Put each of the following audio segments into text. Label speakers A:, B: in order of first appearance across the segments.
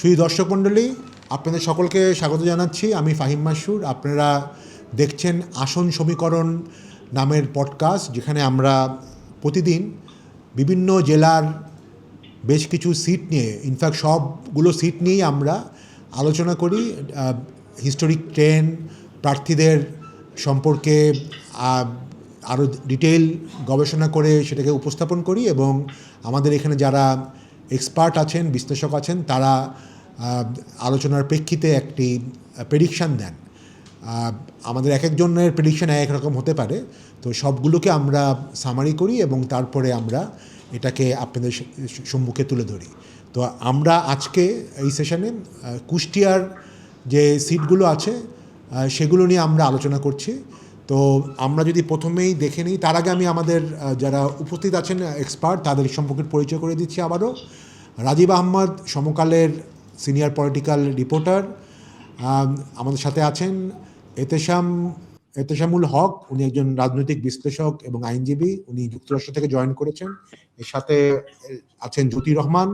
A: সুই দর্শক মণ্ডলী, আপনাদের সকলকে স্বাগত জানাচ্ছি। আমি ফাহিম মাসুর আপনারা দেখছেন আসন সমীকরণ নামের পডকাস্ট যেখানে আমরা প্রতিদিন বিভিন্ন জেলার বেশ কিছু সিট নিয়ে ইনফ্যাক্ট সবগুলো সিট নিয়েই আমরা আলোচনা করি। হিস্টোরিক ট্রেন প্রার্থীদের সম্পর্কে আরও ডিটেল গবেষণা করে সেটাকে উপস্থাপন করি এবং আমাদের এখানে যারা এক্সপার্ট আছেন, বিশ্লেষক আছেন, তারা আলোচনার প্রেক্ষিতে একটি প্রেডিকশান দেন। আমাদের এক একজনের প্রেডিকশন এক রকম হতে পারে। তো সবগুলোকে আমরা সামারি করি এবং তারপরে আমরা এটাকে আপনাদের সম্মুখে তুলে ধরি। তো আমরা আজকে এই সেশনে কুষ্টিয়ার যে সিটগুলো আছে সেগুলো নিয়ে আমরা আলোচনা করছি। তো আমরা যদি প্রথমেই দেখে নিই, তার আগে আমি আমাদের যারা উপস্থিত আছেন এক্সপার্ট তাদের সম্পর্কে পরিচয় করে দিচ্ছি আবারও। রাজীব আহমদ, সমকালের সিনিয়র পলিটিক্যাল রিপোর্টার আমাদের সাথে আছেন এতেশাম, এতেশামুল হক, উনি একজন রাজনৈতিক বিশ্লেষক এবং আইনজীবী। উনি যুক্তরাষ্ট্র থেকে জয়েন করেছেন। এর সাথে আছেন জ্যোতি রহমান,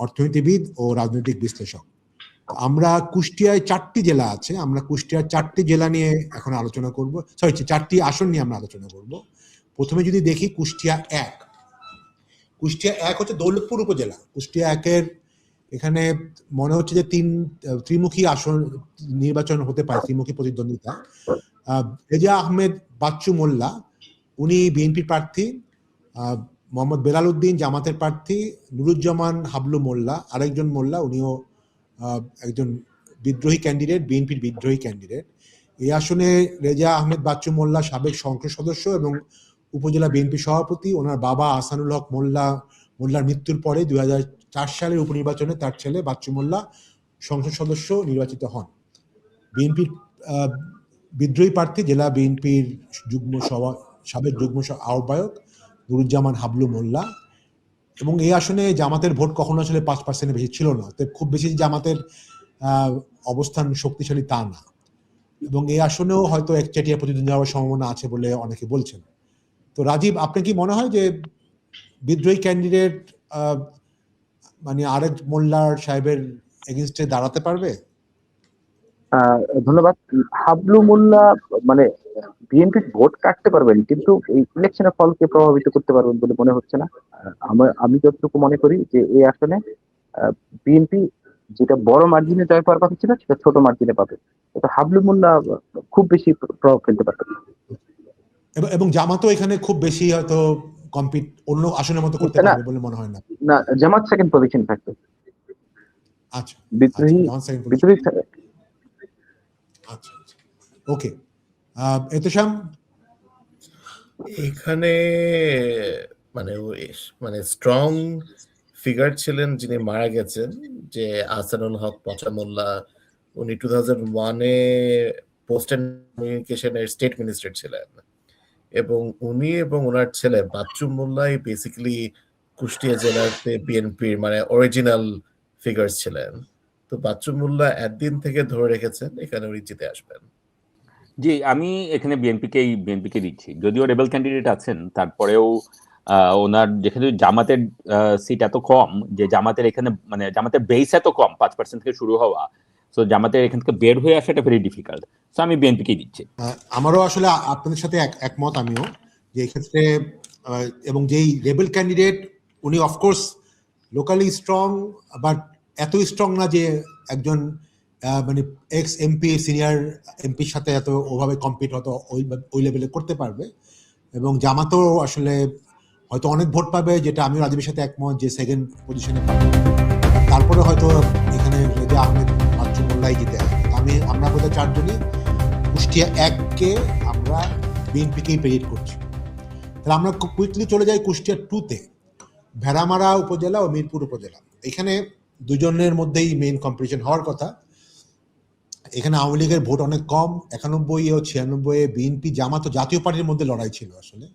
A: অর্থনীতিবিদ ও রাজনৈতিক বিশ্লেষক। আমরা কুষ্টিয়ায় চারটি জেলা আছে, আমরা কুষ্টিয়ার চারটি জেলা নিয়ে এখন আলোচনা করব সরি চারটি আসন নিয়ে আমরা আলোচনা করব। প্রথমে যদি দেখি কুষ্টিয়া এক কুষ্টিয়া এক হচ্ছে দৌলতপুর উপজেলা, কুষ্টিয়া একের এখানে মনে হচ্ছে যে তিন, ত্রিমুখী আসন নির্বাচন হতে পারে, ত্রিমুখী প্রতিদ্বন্দ্বিতা। রেজা আহমেদ বাচ্চু মোল্লা, উনি বিএনপির প্রার্থী মোহাম্মদ বেলাল উদ্দিন জামাতের প্রার্থী, নুরুজ্জামান হাবলু মোল্লা, আরেকজন মোল্লা, উনিও একজন বিদ্রোহী ক্যান্ডিডেট বিএনপির বিদ্রোহী ক্যান্ডিডেট এই আসনে রেজা আহমেদ বাচ্চু মোল্লা সাবেক সংসদ সদস্য এবং উপজেলা বিএনপি সভাপতি। ওনার বাবা আসানুল হক মোল্লা, মোল্লার মৃত্যুর পরে দুই চার সালের উপনির্বাচনে তার ছেলে বাচ্চু মোল্লা সংসদ সদস্য নির্বাচিত হন। বিএনপির বিদ্রোহী প্রার্থী জেলা বিএনপির যুগ্ম সভা, সাবেক যুগ্ম আহ্বায়ক নুরুজ্জামান হাবলু মোল্লা। এবং এই আসনে জামাতের ভোট কখনো আসলে পাঁচ পার্সেন্টের বেশি ছিল না। খুব বেশি জামাতের অবস্থান শক্তিশালী তা না। এবং এই আসনেও হয়তো একচেটিয়া প্রতিদ্বন্দ্বী হওয়ার সম্ভাবনা আছে বলে অনেকে বলছেন। তো রাজীব, আপনার কি মনে হয় যে বিদ্রোহী ক্যান্ডিডেট মানে আরেক মোল্লার সাহেবের এগেনস্টে দাঁড়াতে পারবে?
B: ধন্যবাদ। হাবলু মোল্লা মানে বিএনপি ভোট কাটতে পারবেন কিন্তু এই ইলেকশনের ফলকে প্রভাবিত করতে পারবেন বলে মনে হচ্ছে না। আমি যতটুকু মনে করি যে এই আসনে বিএনপি যেটা বড় মার্জিনে জয় পাওয়ার কথা ছিল সেটা ছোট মার্জিনে পাবে। তো হাবলু মোল্লা খুব বেশি প্রভাব ফেলতে পারবে।
A: এবং- জামাতও এখানে খুব বেশি হয়তো কম্পিট অন্য আসনের মতো করতে
B: না।
A: পারবে বলে মনে হয় না।
B: না জামাত সেকেন্ড পজিশন থাকবে।
A: আচ্ছা
B: বিদ্রোহী
A: আচ্ছা।
B: বিদ্রোহী
A: আচ্ছা ওকে। এতেশাম?
C: এখানে মানে মানে স্ট্রং ফিগার ছিলেন যিনি মারা গেছেন, যে আসানুল হক পচামোল্লা। উনি টু থাউজেন্ড ওয়ানে পোস্ট অ্যান্ড কমিউনিকেশনের স্টেট মিনিস্টার ছিলেন। এবং উনি এবং ওনার ছেলে বাচ্চু মোল্লাই বেসিক্যালি কুষ্টিয়া জেলাতে বিএনপির মানে অরিজিনাল ফিগার্স ছিলেন। তো বাচ্চু মোল্লা একদিন থেকে ধরে রেখেছেন, এখানে উনি জিতে আসবেন।
D: জি, আমি এখানে বিএনপিকেই বিএনপিকে দিচ্ছি। যদিও রেবেল ক্যান্ডিডেট আছেন, তারপরেও ওনার যেখানে জামাতের সিট এত কম, যে জামাতের এখানে মানে জামাতের বেস এত কম, পাঁচ পার্সেন্ট থেকে শুরু হওয়া সো জামাতের এখান থেকে বের হয়ে আসাটা ভেরি ডিফিকাল্ট সো আমি বিএনপিকেই দিচ্ছি।
A: আমারও আসলে আপনাদের সাথে এক- একমত আমিও, যে এক্ষেত্রে এবং যেই রেবেল ক্যান্ডিডেট উনি of course locally strong but এত স্ট্রং না যে একজন মানে এক্স এমপি সিনিয়র এমপির সাথে এত ওভাবে কম্পিট হয়তো ওই লেভেলে করতে পারবে। এবং জামাতও আসলে হয়তো অনেক ভোট পাবে, যেটা আমিও রাজীবের সাথে একমত যে সেকেন্ড পজিশনে পাবে। তারপরে হয়তো এখানে রেজা আহমেদ বাচ্চু মোল্লাই জিতে আসবে আমি, আমরা বোধহয় চারজনই কুষ্টিয়া এককে আমরা বিএনপিকেই প্রেরিট করছি। তাহলে আমরা কুইকলি চলে যাই কুষ্টিয়া টুতে ভেড়ামারা উপজেলা ও মিরপুর উপজেলা। এখানে দুজনের মধ্যেই মেইন কম্পিটিশন হওয়ার কথা। এখানে আওয়ামী লীগের ভোট অনেক কম, একানব্বই ও ছিয়ানব্বই বিএনপি, জামাত জাতীয় পার্টির মধ্যে লড়াই ছিল আসলে।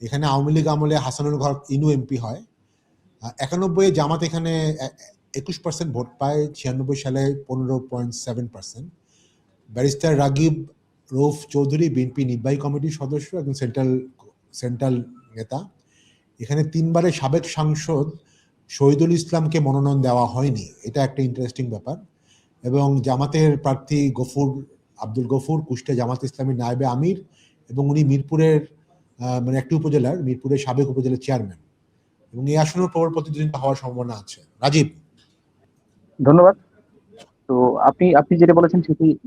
A: এখানে আওয়ামী লীগ আমলে হাসানুল ঘর ইনু এমপি হয়। একানব্বই জামাত এখানে একুশ পার্সেন্ট ভোট পায়, ছিয়ানব্বই সালে পনেরো point seven percent barrister Ragib Rauf Chowdhury BNP নির্বাহী কমিটির সদস্য এবং সেন্ট্রাল সেন্ট্রাল নেতা। এখানে তিনবারের সাবেক সাংসদ শহীদুল ইসলামকে মনোনয়ন দেওয়া হয়নি। এটা একটা ইন্টারেস্টিং ব্যাপার। এবং জামাতের প্রার্থী গফুর, আব্দুল গফুর, কুষ্টিয়া জামাত ইসলামী নায়েবে আমির এবং উনি মিরপুরের মানে একটি উপজেলার, মিরপুরের সাবেক উপজেলার চেয়ারম্যান। এবং এই আসনের পর প্রতিদ্বন্দ্বিতা হওয়ার সম্ভাবনা আছে। রাজীব।
B: ধন্যবাদ। তো আপনি আপনি যেটা বলেছেন সেটি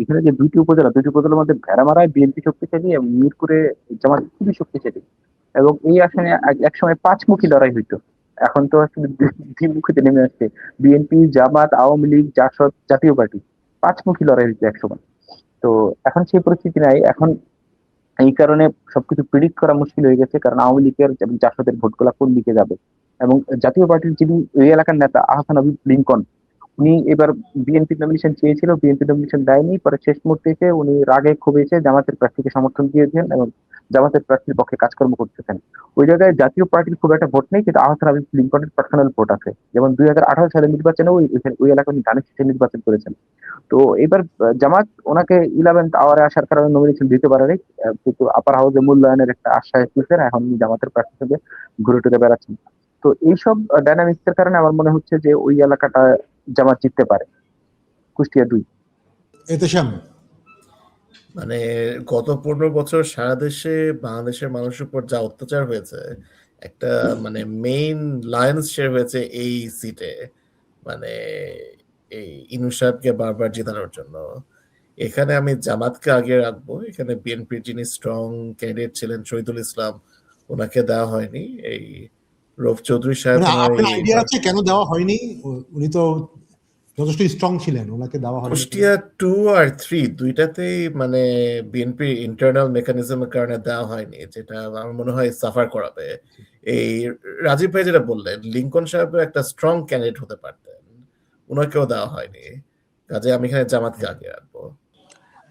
B: এখানে যে দুইটি উপজেলা, দুইটি উপজেলার মধ্যে ভেড়ামারায় বিএনপি শক্তিশালী এবং মিরপুরে জামাত খুবই শক্তিশালী। এবং এই আসনে এক- একসময় পাঁচমুখী লড়াই হইতো। এখন তো আসলে দ্বিমুখীতে নেমে আসছে। বিএনপি জামাত, আওয়ামী লীগ, জাসদ, জাতীয় পার্টি, পাঁচমুখী লড়াই হইতো একসময়। তো এখন সেই পরিস্থিতি নাই। এখন এই কারণে সবকিছু প্রিডিক্ট করা মুশকিল হয়ে গেছে, কারণ আওয়ামী লীগের এবং জাসদের ভোটগুলা কোন দিকে যাবে? এবং জাতীয় পার্টির যিনি ওই এলাকার নেতা, আহসান আবিব লিঙ্কন, উনি এবার বিএনপি নমিনেশন চেয়েছিল বিএনপি নমিনেশন দেয়নি। পরে শেষ মুহূর্তে এসে উনি রাগে ক্ষোভে এসে জামাতের প্রার্থীকে সমর্থন দিয়েছেন এবং জামাতের প্রার্থীর পক্ষে কাজকর্ম করতেছেন। ওই জায়গায় জাতীয় পার্টির খুব একটা ভোট নেই, কিন্তু আহসান আবিব লিঙ্কনের পার্সোনাল ভোট আছে। যেমন দুই হাজার আঠারো সালের নির্বাচনে ওই ওই এলাকায় উনি ধানের নির্বাচন করেছেন। তো এবার জামাত ওনাকে ইলেভেন্থ আওয়ারে আসার কারণে নমিনেশন দিতে পারে কিন্তু আপার হাউসে মূল্যায়নের একটা আশ্বাস দিয়েছেন, এখন জামাতের প্রার্থী হিসেবে ঘুরে টুরে বেড়াচ্ছেন। তো এইসব ডাইনামিক্স এর কারণে আমার মনে হচ্ছে যে ওই এলাকাটা জামাত জিততে পারে। কুষ্টিয়া দুই।
A: এতেশাম
C: মানে গত পনেরো বছর সারা দেশে বাংলাদেশের মানুষের উপর যা অত্যাচার হয়েছে একটা মানে মেইন লায়ন্স শেয়ার হয়েছে এই সিটে মানে এই ইনু সাহেবকে বারবার জেতানোর জন্য। এখানে আমি জামাতকে আগে রাখব। এখানে বিএনপির যিনি স্ট্রং ক্যান্ডিডেট ছিলেন শহীদুল ইসলাম ওনাকে দেওয়া হয়নি। এই রফ চৌধুরী সাহেব
A: মানে আপনার আইডিয়া আছে কেন দেওয়া হয়নি? উনি তো যথেষ্ট স্ট্রং ছিলেন ওনাকে দেওয়া হয়নি।
C: কুষ্টিয়া টু আর থ্রি দুইটাতেই মানে বিএনপির ইন্টারনাল মেকানিজমের কারণে দেওয়া হয়নি যেটা আমার মনে হয় সাফার করাবে। এই রাজীব ভাই যেটা বললেন লিঙ্কন সাহেব একটা স্ট্রং ক্যান্ডিডেট হতে পারতেন ওনাকেও দেওয়া হয়নি। কাজে আমি এখানে জামাতকে আগে রাখব।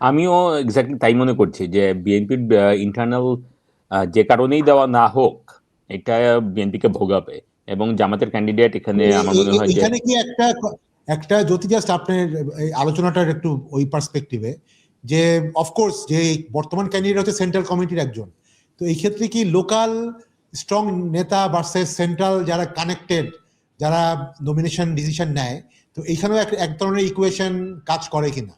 D: আমিও এক্স্যাক্টলি তাই মনে করছি যে বিএনপির ইন্টারনাল যে কারণেই দেওয়া না হোক এটা বিএনপিকে ভোগাবে। এবং জামাতের ক্যান্ডিডেট এখানে আমার মনে হয় যে
A: এখানে কি একটা একটা, যদি জাস্ট আপনার এই আলোচনাটার একটু ওই পার্সপেক্টিভে যে অফকোর্স যে বর্তমান ক্যান্ডিডেট হচ্ছে সেন্ট্রাল কমিটির একজন। তো এই ক্ষেত্রে কি লোকাল স্ট্রং নেতা ভার্সেস সেন্ট্রাল যারা কানেক্টেড যারা নমিনেশন ডিসিশন নেয়, তো এইখানেও এক ধরনের ইকুয়েশন কাজ করে কিনা?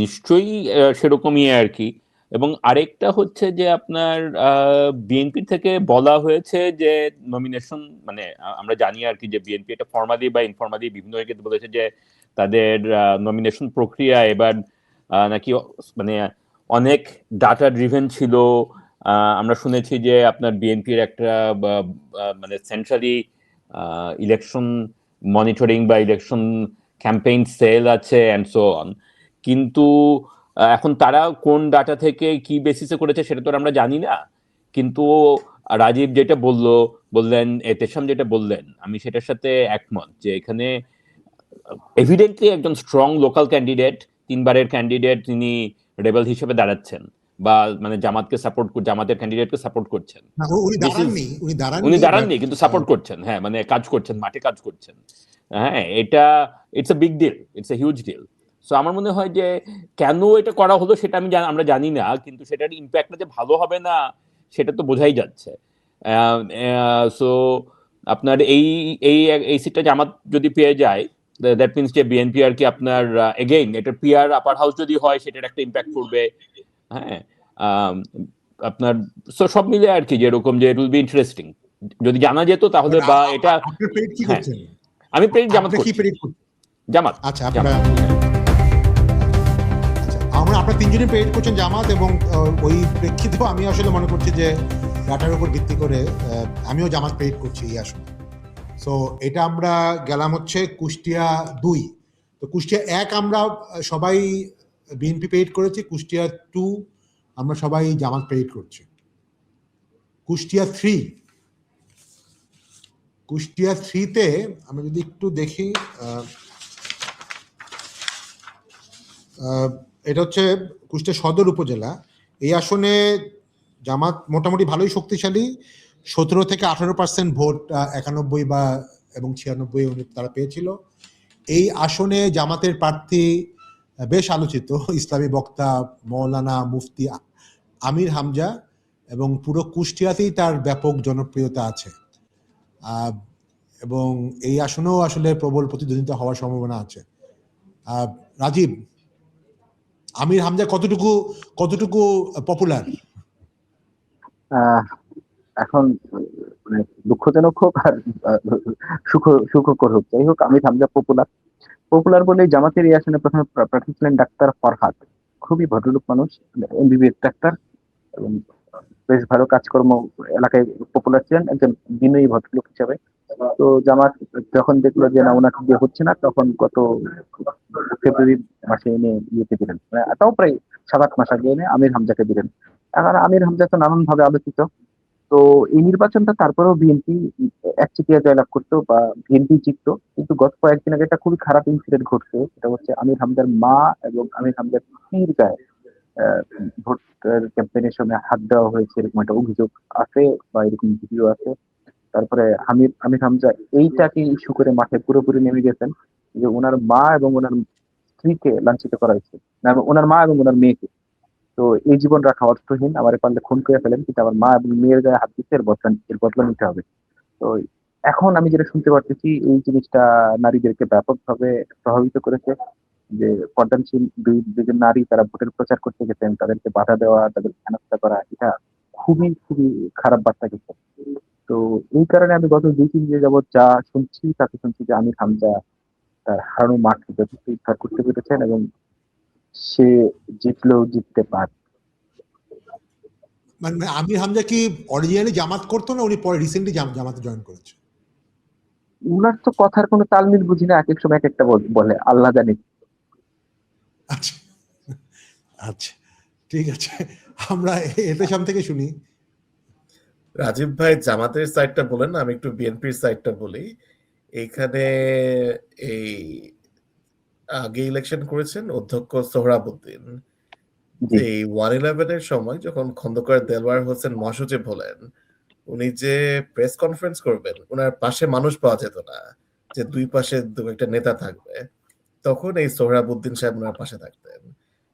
D: নিশ্চয়ই সেরকমই আর কি। এবং আরেকটা হচ্ছে যে আপনার বিএনপি থেকে বলা হয়েছে যে নমিনেশন মানে আমরা জানি আর কি যে বিএনপি এটা ফর্মালি বা ইনফর্মালি বিভিন্ন বলেছে যে তাদের নমিনেশন প্রক্রিয়া এবার নাকি মানে অনেক ডাটা ড্রিভেন ছিল। আমরা শুনেছি যে আপনার বিএনপির একটা মানে সেন্ট্রালি ইলেকশন মনিটরিং বা ইলেকশন ক্যাম্পেইন সেল আছে অ্যান্ড সো অন কিন্তু এখন তারা কোন ডাটা থেকে কি বেসিসে করেছে সেটা তো আমরা জানি না। কিন্তু রাজীব যেটা বলল বললেন এতেশাম যেটা বললেন আমি সেটার সাথে একমত যে এখানে এভিডেন্টলি একজন স্ট্রং লোকাল ক্যান্ডিডেট তিনবারের ক্যান্ডিডেট তিনি রেবেল হিসেবে দাঁড়াচ্ছেন বা মানে জামাতকে সাপোর্ট জামাতের ক্যান্ডিডেটকে সাপোর্ট করছেন।
A: উনি দাঁড়াননি
D: কিন্তু সাপোর্ট করছেন হ্যাঁ মানে কাজ করছেন মাঠে কাজ করছেন। হ্যাঁ এটা it's a big deal it's a huge deal so আমার মনে হয় যে কেন এটা করা হলো সেটা আমি আমরা জানি না কিন্তু সেটার ইম্প্যাক্টটা যে ভালো হবে না সেটা তো বোঝাই যাচ্ছে। সো আপনার এই এই এই সিটটা জামাত যদি পেয়ে যায় দ্যাট মিনস যে বিএনপি আর কি আপনার এগেইন এটার পিআর আপার হাউস যদি হয় সেটার একটা ইম্প্যাক্ট পড়বে হ্যাঁ আম, আপনার সো সব মিলে আর কি যেরকম যে ইট উইল বি ইন্টারেস্টিং যদি জানা যেত তাহলে বা এটা হ্যাঁ, আমি প্রেরিত জামাত জামাত।
A: আচ্ছা আপনারা আচ্ছা আমরা আপনারা তিনজনই প্রেডিক্ট করছেন জামাত এবং ওই প্রেক্ষিতেও আমি আসলে মনে করছি যে ডাটার উপর ভিত্তি করে আমিও জামাত প্রেডিক্ট করছি এই আসলে সো এটা আমরা গেলাম হচ্ছে কুষ্টিয়া দুই। তো কুষ্টিয়া এক আমরা সবাই বিএনপি প্রেডিক্ট করেছি, কুষ্টিয়া টু আমরা সবাই জামাত প্রেডিক্ট করছি। কুষ্টিয়া থ্রি কুষ্টিয়া থ্রিতে আমরা যদি একটু দেখি এটা হচ্ছে কুষ্টিয়া সদর উপজেলা। এই আসনে জামাত মোটামুটি ভালোই শক্তিশালী। সতেরো থেকে আঠারো পার্সেন্ট ভোট একানব্বই বা, এবং ছিয়ানব্বই তারা পেয়েছিল। এই আসনে জামাতের প্রার্থী বেশ আলোচিত। ইসলামী বক্তা মৌলানা মুফতি আমির হামজা এবং পুরো কুষ্টিয়াতেই তার ব্যাপক জনপ্রিয়তা আছে। এবং এই আসনেও আসলে প্রবল প্রতিদ্বন্দ্বিতা হওয়ার সম্ভাবনা আছে। রাজীব আমির হামজা কতটুকু কতটুকু পপুলার
B: এখন মানে দুঃখজনক হোক আর সুখ, সুখকর হোক। যাই হোক আমি হামজা পপুলার পপুলার বলে জামাতের এই আসনে প্রথমে প্রা- প্রার্থী ছিলেন ডাক্তার ফরহাদ। খুবই ভদ্রলোক মানুষ এমবিবিএস ডাক্তার এবং বেশ ভালো কাজকর্ম এলাকায় পপুলার ছিলেন, একজন বিনয়ী ভদ্রলোক হিসাবে। তো জামাত যখন দেখল যে না, ওনাকে দিয়ে হচ্ছে না, তখন গত ফেব্রুয়ারি মাসে এনে ইয়েকে দিলেন মানে তাও প্রায় সাত আট মাস আগে এনে আমির হামজাকে দিলেন। এখন আমির হামজা তো নানান ভাবে আলোচিত। তো এই নির্বাচনটা তারপরেও বিএনপি একচেটিয়া জয়লাভ করতো বা বিএনপি জিততো। কিন্তু গত কয়েকদিন আগে একটা খুবই খারাপ ইনসিডেন্ট ঘটছে, সেটা হচ্ছে আমির হামজার মা এবং আমির হামজার স্ত্রীর গায়ে ভোট ক্যাম্পেইনের সময় হাত দেওয়া হয়েছে, এরকম একটা অভিযোগ আছে বা এরকম ভিডিও আছে। তারপরে আমির আমির হামজা এইটাকে ইস্যু করে মাঠে পুরোপুরি নেমে গেছেন যে ওনার মা এবং ওনার স্ত্রীকে লাঞ্ছিত করা হয়েছে। ওনার মা এবং ওনার মেয়েকে। তো এই জীবন রাখা অর্থহীন। আমার পারলে খুন করে ফেলেন, কিন্তু আমার মা এবং মেয়ের গায়ে হাত দিচ্ছে এর বদলা এর বদলা নিতে হবে। তো এখন আমি যেটা শুনতে পারতেছি, এই জিনিসটা নারীদেরকে ব্যাপকভাবে প্রভাবিত করেছে। যে পর্দানশীল দুই, দুজন নারী তারা ভোটের প্রচার করতে গেছেন, তাদেরকে বাধা দেওয়া তাদেরকে হেনস্থা করা, এটা খুবই খুবই খারাপ বার্তা গেছে। তো এই কারণে আমি গত দুই তিন দিন যাবত যা শুনছি তাতে শুনছি যে আমির হামজা তার হারানো মাঠকে যথেষ্ট উদ্ধার করতে পেরেছেন এবং সে জিতলেও জিততে পারে
A: মানে মানে আমির হামজা কি অরিজিনালি জামাত করতো না উনি পরে রিসেন্টলি জামাতে জয়েন করেছে?
B: উনার তো কথার কোনো তালমিল বুঝি না এক এক সময় এক একটা বল- আল্লাহ জানে।
A: আচ্ছা। আচ্ছা। ঠিক আছে। আমরা এতেশাম থেকে শুনি।
C: রাজীব ভাই জামাতের সাইডটা বলেন আমি একটু বিএনপির সাইডটা বলি। এখানে এই আগে ইলেকশন করেছেন অধ্যক্ষ সোহরাবুদ্দিন এই ওয়ান ইলেভেনের সময় যখন খন্দকার দেলওয়ার হোসেন মহাসচিব হলেন উনি যে প্রেস কনফারেন্স করবেন ওনার পাশে মানুষ পাওয়া যেত না যে দুই পাশে দু একটা নেতা থাকবে তখন এই সোহরাবুদ্দিন সাহেব ওনার পাশে থাকতেন।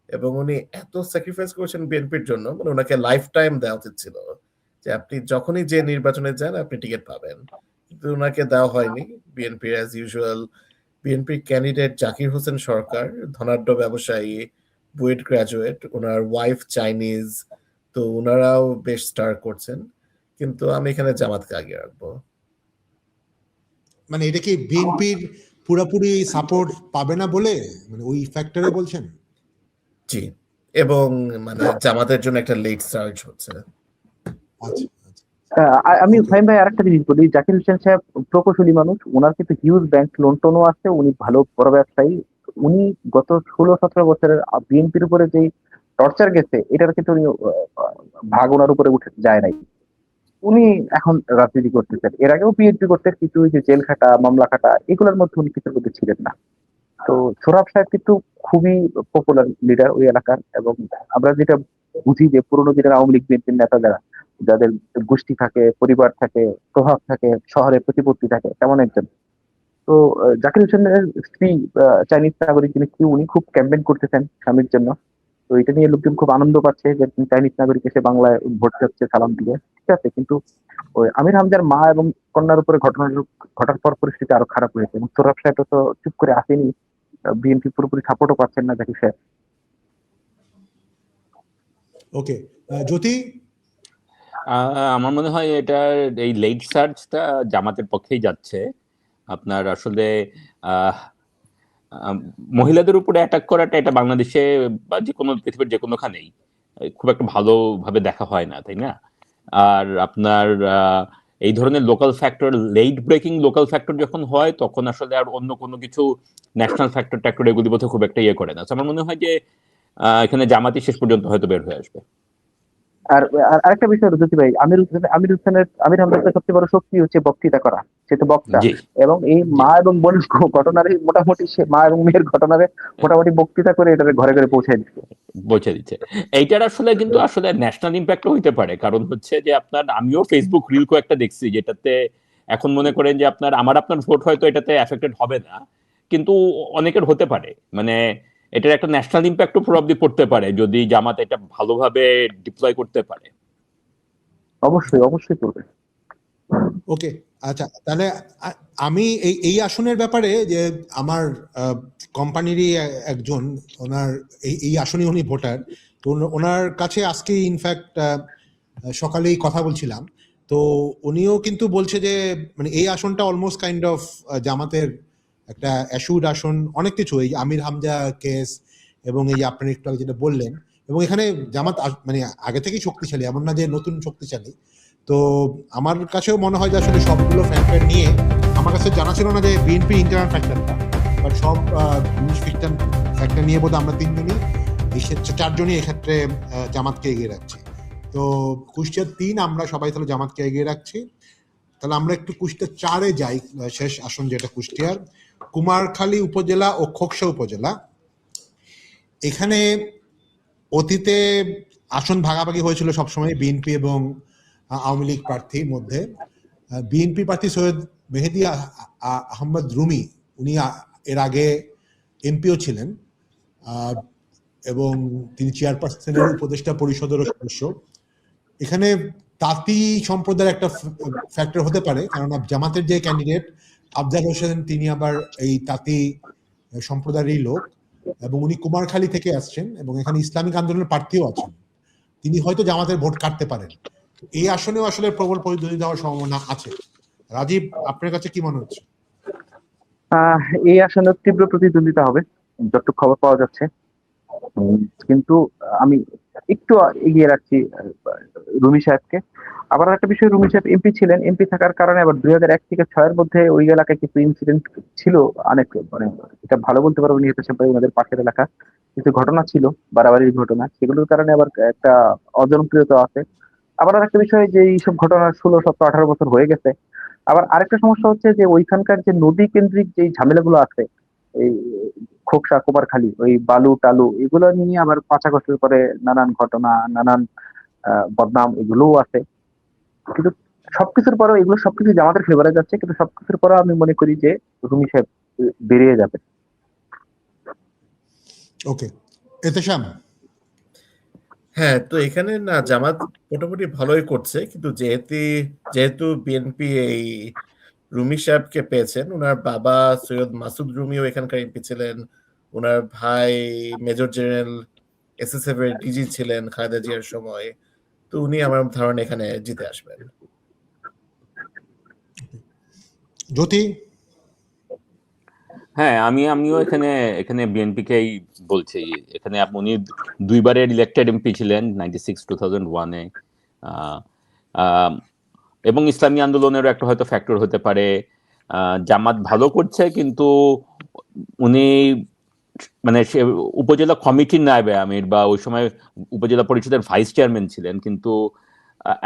C: এবং উনি এত স্যাক্রিফাইস করেছেন বিএনপির জন্য মানে ওনাকে লাইফ টাইম দেওয়া উচিত ছিল। যে আপনি যখনই যে নির্বাচনে যান আপনি টিকিট পাবেন। কিন্তু ওনাকে দেওয়া হয়নি। বিএনপির অ্যাজ ইউজুয়াল বিএনপির ক্যান্ডিডেট জাকির হোসেন সরকার ধনাঢ্য ব্যবসায়ী বুয়েট গ্রাজুয়েট ওনার ওয়াইফ চাইনিজ তো ওনারাও বেশ স্টার করছেন। কিন্তু আমি এখানে জামাতকে আগে রাখব।
A: মানে এটা কি বিএনপির পুরোপুরি সাপোর্ট পাবে না বলে? মানে ওই ফ্যাক্টরে বলছেন?
C: জি। এবং মানে জামাতের জন্য একটা লেট সার্চ হচ্ছে
A: আচ্ছা আচ্ছা
B: আহ, আ- আমি ফাইম ভাই আরেকটা জিনিস বলি, জাকির হোসেন সাহেব প্রকৌশলী মানুষ, ওনার কিন্তু হিউজ ব্যাংক লোন টোনও আছে, উনি ভালো বড় ব্যবসায়ী। উনি গত ষোলো সতেরো বছরের বিএনপির উপরে যে টর্চার গেছে, এটার কিন্তু উনি ভাগ ওনার উপরে উঠে যায় নাই। উনি এখন রাজনীতি করতেছেন। এর আগেও বিএনপি করতে কিছু যে জেল খাটা, মামলা খাটা, এগুলোর মধ্যে উনি কিছুর মধ্যে ছিলেন না। তো সোরাব সাহেব কিন্তু খুবই পপুলার লিডার ওই এলাকার, এবং আমরা যেটা বুঝি যে পুরোনো দিনের আওয়ামী লীগ বিএনপির নেতা যারা যাদের গোষ্ঠী থাকে, পরিবার থাকে, প্রভাব থাকে, শহরে প্রতিপত্তি থাকে, তেমন একজন। তো জাকির হোসেনের স্ত্রী চাইনিজ নাগরিক যিনি, কি উনি খুব ক্যাম্পেন করতেছেন স্বামীর জন্য। তো এটা নিয়ে লোকজন খুব আনন্দ পাচ্ছে যে চাইনিজ নাগরিক এসে বাংলায় ভোট চাচ্ছে, সালাম দিয়ে। ঠিক আছে, কিন্তু ওই আমির হামজার মা এবং কন্যার উপরে ঘটনা ঘটার পর পরিস্থিতি আরও খারাপ হয়েছে। এবং সোরাব সাহেব তো চুপ করে আসেনি বিএনপি পুরোপুরি সাপোর্টও পাচ্ছেন না জাকির সাহেব।
A: ওকে জ্যোতি
D: আমার মনে হয় এটার এই লেট সার্চটা জামাতের পক্ষেই যাচ্ছে। আপনার আসলে মহিলাদের উপরে অ্যাটাক করাটা এটা বাংলাদেশে বা যে কোনো পৃথিবীর যে কোনোখানেই খুব একটা ভালোভাবে দেখা হয় না, তাই না? আর আপনার এই ধরনের local factor late breaking local factor যখন হয়, তখন আসলে আর অন্য কোনো কিছু ন্যাশনাল ফ্যাক্টর ট্যাক্টর এগুলি বোধহয় খুব একটা ইয়ে করে না। আমার মনে হয় যে এখানে জামাতি শেষ পর্যন্ত হয়তো বের হয়ে আসবে।
B: আর আর আরেকটা বিষয় হলো জ্যোতি ভাই আমির আমির হোসেনের আমির হামজার সবচেয়ে বড় শক্তি হচ্ছে বক্তৃতা করা সে তো বক্তা। এবং এই মা এবং বোন ঘটনার মোটামুটি সে মা এবং মেয়ের ঘটনারে মোটামুটি বক্তৃতা করে এটা ঘরে ঘরে পৌঁছে দিচ্ছে।
D: পৌঁছে দিচ্ছে। এইটার আসলে কিন্তু আসলে ন্যাশনাল ইম্প্যাক্ট হইতে পারে। কারণ হচ্ছে যে আপনার আমিও ফেসবুক রিল কয়েকটা দেখছি যেটাতে এখন মনে করেন যে আপনার আমার আপনার ভোট হয়তো এটাতে এফেক্টেড হবে না। কিন্তু অনেকের হতে পারে। মানে এটার একটা ন্যাশনাল ইম্প্যাক্টও প্রভাবলি পড়তে পারে যদি জামাত এটা ভালোভাবে ডিপ্লয় করতে পারে।
B: অবশ্যই অবশ্যই করবে।
A: ওকে আচ্ছা তাহলে আমি এই এই আসনের ব্যাপারে যে আমার আহ, কোম্পানিরই একজন ওনার এই এই আসনে উনি ভোটার তো ওনার কাছে আজকে ইনফ্যাক্ট সকালেই কথা বলছিলাম। তো উনিও কিন্তু বলছে যে মানে এই আসনটা অলমোস্ট কাইন্ড অফ জামাতের একটা অ্যাসুড আসন, অনেক কিছু, এই আমির হামজা কেস এবং এই আপনি একটু যেটা বললেন, এবং এখানে জামাত মানে আগে থেকেই শক্তিশালী, এমন না যে নতুন শক্তিশালী। তো আমার কাছেও মনে হয় যে আসলে সবগুলো ফ্যাক্টর নিয়ে, আমার কাছে জানা ছিল না যে বিএনপি ইন্টারনাল ফ্যাক্টরটা বাট সব জিনিস ফ্যাক্টর নিয়ে বোধ আমরা তিনজনই চারজনই এক্ষেত্রে জামাতকে এগিয়ে রাখছি। তো কুষ্টিয়ার তিন আমরা সবাই তাহলে জামাতকে এগিয়ে রাখছি। তাহলে আমরা একটু কুষ্টিয়া চারে যাই শেষ আসন যেটা কুষ্টিয়ার। কুমারখালী উপজেলা ও খোকসা উপজেলা। এখানে অতীতে আসন ভাগাভাগি হয়েছিল সবসময় বিএনপি এবং আওয়ামী লীগ প্রার্থীর মধ্যে। বিএনপি প্রার্থী সৈয়দ মেহেদি আহ- আহ- আহমদ রুমি, উনি এর আগে এমপিও ছিলেন। এবং তিনি চেয়ারপারসনের উপদেষ্টা পরিষদেরও সদস্য। এখানে তাঁতি সম্প্রদায়ের একটা ফ্যাক্টর হতে পারে। কেননা জামাতের যে ক্যান্ডিডেট আফজাল হোসেন, তিনি আবার এই তাঁতি সম্প্রদায়েরই লোক এবং উনি কুমারখালী থেকে আসছেন এবং এখানে ইসলামিক আন্দোলনের প্রার্থীও আছেন। তিনি হয়তো জামাতের ভোট কাটতে পারেন। এই আসনেও আসলে প্রবল প্রতিদ্বন্দ্বিতা হওয়ার সম্ভাবনা আছে। রাজীব, আপনার কাছে কি মনে হচ্ছে?
B: এই আসনে তীব্র প্রতিদ্বন্দ্বিতা হবে। যতটুকু খবর পাওয়া যাচ্ছে। কিন্তু আমি একটু এগিয়ে রাখছি রুমি সাহেবকে। আবার একটা বিষয়, রুমি সাহেব এমপি ছিলেন। এমপি থাকার কারণে আবার দুই হাজার এক থেকে ছয়ের মধ্যে ওই এলাকায় কিছু ইনসিডেন্ট ছিল, অনেক মানে এটা ভালো বলতে পারব নিহত সাহেব ওনাদের পাশের এলাকা। কিছু ঘটনা ছিল, বাড়াবাড়ির ঘটনা। সেগুলোর কারণে আবার একটা অজনপ্রিয়তা আছে। আবার আরেকটা বিষয়, যে এইসব ঘটনা ষোলো, সতেরো, আঠারো বছর হয়ে গেছে। আবার আরেকটা সমস্যা হচ্ছে যে ওইখানকার যে নদী কেন্দ্রিক যে ঝামেলাগুলো আছে, এই খোকসা কুমারখালী ওই বালু টালু এগুলো নিয়ে আবার পাচাকষ্টের পরে নানান ঘটনা নানান বদনাম এগুলোও আছে। কিন্তু সবকিছুর পরেও এগুলো সবকিছু যে আমাদের ফেভারে যাচ্ছে কিন্তু সবকিছুর পরেও আমি মনে করি যে রুমি সাহেব বেরিয়ে যাবে।
A: ওকে এতে শ্যাম
C: হ্যাঁ তো এখানে না জামাত মোটামুটি ভালোই করছে কিন্তু যেহেতু যেহেতু বিএনপি এই রুমি সাহেবকে পেয়েছেন ওনার বাবা সৈয়দ মাসুদ রুমিও এখানকার এমপি ছিলেন ওনার ভাই মেজর জেনারেল এসএসএফ এর ডিজি ছিলেন খালেদা জিয়ার সময়। তো উনি আমার ধারণা এখানে জিতে আসবেন।
A: জ্যোতি?
D: হ্যাঁ আমি আমিও এখানে এখানে বিএনপিকেই বলছি। এখানে উনি দুইবারের ইলেক্টেড এমপি ছিলেন নাইনটি সিক্স টু থাউজেন্ড ওয়ানে এবং ইসলামী আন্দোলনেরও একটা হয়তো ফ্যাক্টর হতে পারে। জামাত ভালো করছে কিন্তু উনি মানে সে উপজেলা কমিটির নায়বে আমির বা ওই সময় উপজেলা পরিষদের ভাইস চেয়ারম্যান ছিলেন, কিন্তু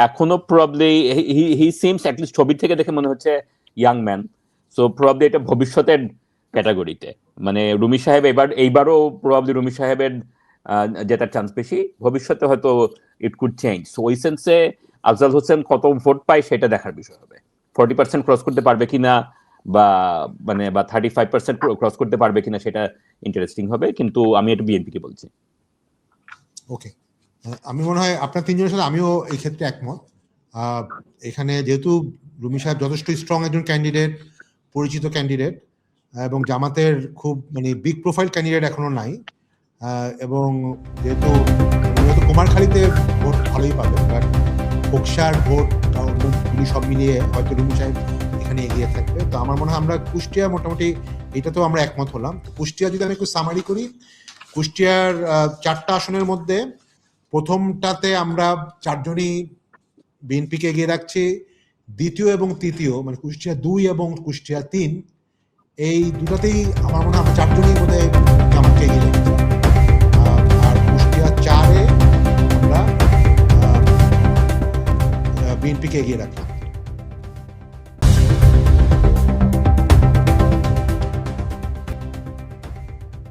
D: এখনও প্রবলি হি সিমস অ্যাটলিস্ট ছবি থেকে দেখে মনে হচ্ছে ইয়াং ম্যান সো প্রবলি এটা ভবিষ্যতের ক্যাটাগরিতে মানে রুমি সাহেব এবার, এইবারও প্রবাবলি রুমি সাহেবের জেতার চান্স বেশি। ভবিষ্যতে হয়তো ইট কুড চেঞ্জ সো ওই সেন্সে আফজাল হোসেন কত ভোট পায় সেটা দেখার বিষয় হবে। ফোর্টি পার্সেন্ট ক্রস করতে পারবে কিনা বা মানে বা থার্টি ফাইভ পার্সেন্ট ক্রস করতে পারবে কিনা সেটা ইন্টারেস্টিং হবে, কিন্তু আমি এটা বিএনপিকে বলছি।
A: ওকে আমি মনে হয় আপনার তিনজনের সাথে আমিও এই ক্ষেত্রে একমত। এখানে যেহেতু রুমি সাহেব যথেষ্ট স্ট্রং একজন ক্যান্ডিডেট পরিচিত ক্যান্ডিডেট এবং জামাতের খুব মানে বিগ প্রোফাইল ক্যান্ডিডেট এখনও নাই। এবং যেহেতু যেহেতু কুমারখালীতে ভোট ভালোই পাবে বাট বক্সার ভোট সব মিলিয়ে হয়তো রুমি সাহেব এখানে এগিয়ে থাকবে। তো আমার মনে হয় আমরা কুষ্টিয়া মোটামুটি এটা তো আমরা একমত হলাম। কুষ্টিয়া যদি আমি একটু সামারি করি, কুষ্টিয়ার চারটা আসনের মধ্যে প্রথমটাতে আমরা চারজনই বিএনপিকে এগিয়ে রাখছি। দ্বিতীয় এবং তৃতীয় মানে কুষ্টিয়া দুই এবং কুষ্টিয়া তিন, এই দুটাতেই আমার মনে হয় আমরা চারজনই বোধহয় জামাতকে এগিয়ে রাখছি আর কুষ্টিয়া চারে আমরা বিএনপিকে এগিয়ে রাখলাম।